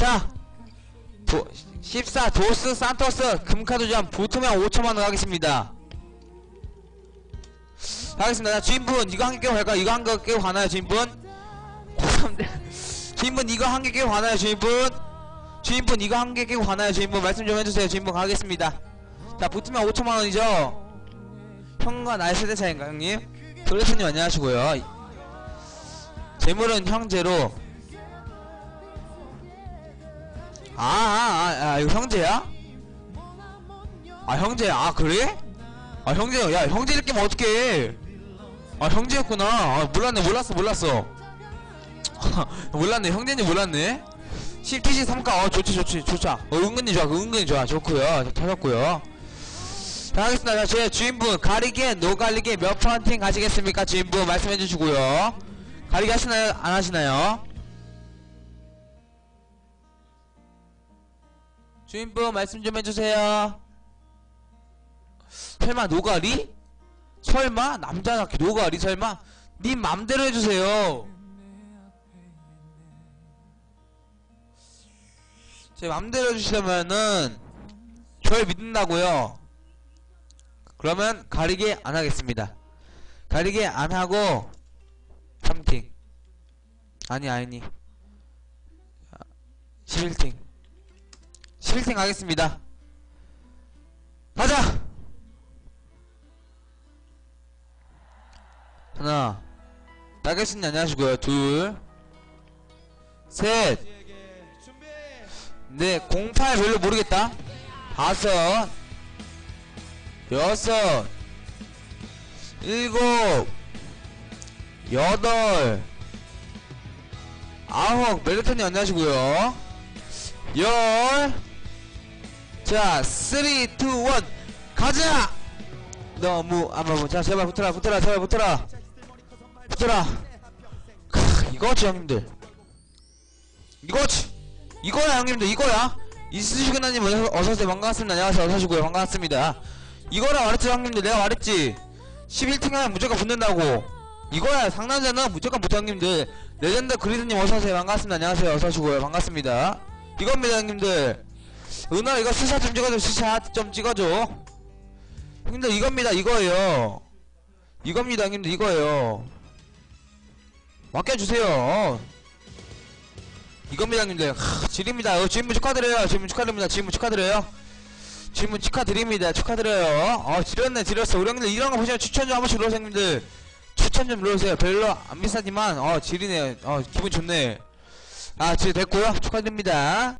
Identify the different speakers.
Speaker 1: 자 도, 14 도스 산토스 금카도전 보통면 5천만원 하겠습니다 하겠습니다 자, 주인분 이거 한 개 깨고 갈까요? 이거 한 개 깨고 가나요 주인분? 주인분 이거 한 개 깨고 가나요 주인분? 주인분 이거 한 개 깨고 가나요 주인분 말씀 좀 해주세요 주인분 가겠습니다 자 붙으면 5천만원이죠 형과 나의 세대 차인가 형님? 도레스님 안녕하시고요 재물은 형제로 아, 아, 아, 아, 이거 형제야? 아, 형제야. 아, 그래? 아, 형제, 야, 형제 이렇게 면 어떡해. 아, 형제였구나. 아, 몰랐네, 몰랐어, 몰랐어. 몰랐네, 형제인지 몰랐네. 10TC 3가, 어, 좋지, 좋지, 좋자. 어, 은근히 좋아, 그 은근히 좋아. 좋고요 터졌고요 자, 하겠습니다. 자, 제 주인분, 가리개, 노가리개 몇 펀팅 가시겠습니까? 주인분, 말씀해 주시고요. 가리개 하시나요? 안 하시나요? 주인분 말씀 좀 해주세요. 설마 노가리? 설마 남자답게 노가리 설마? 님 맘대로 해주세요. 제 맘대로 해주시려면은 저를 믿는다고요. 그러면 가리게 안 하겠습니다. 가리게 안 하고 3팅 아니 아니 11팅 11팅 가겠습니다. 가자! 하나, 따개씨님 안녕하시고요. 둘, 셋, 넷, 08 별로 모르겠다. 다섯, 여섯, 일곱, 여덟, 아홉, 멜로톤님 안녕하시고요. 열, 자, 3, 2, 1, 가자! 너무, 아, 뭐, 자, 제발 붙어라, 붙어라, 제발 붙어라. 붙어라. 크, 이거지, 형님들. 이거지! 이거야, 형님들, 이거야! 이수시그나님 어서- 어서오세요. 반갑습니다. 안녕하세요. 어서오시고요. 반갑습니다. 이거라 말했지, 형님들. 내가 말했지. 11팅 하면 무조건 붙는다고. 이거야, 상남자는 무조건 붙어, 형님들. 레전드 그리드님 어서오세요. 반갑습니다. 안녕하세요. 어서오시고요. 반갑습니다. 이겁니다, 형님들. 은하 이거 스샷 좀 찍어줘. 스샷 좀 찍어줘. 형님들 이겁니다. 이거예요. 이겁니다 형님들. 이거예요. 맡겨주세요. 이겁니다 형님들. 하, 지립니다. 어, 질문 축하드려요. 질문 축하드립니다. 질문 축하드려요. 질문 축하드립니다. 축하드려요. 어 지렸네 지렸어. 우리 형님들 이런 거 보시면 추천 좀 한 번씩 눌러주세요 형님들. 추천 좀 눌러주세요. 별로 안 비싸지만 어 지리네 어 기분 좋네. 아 지리 됐고요. 축하드립니다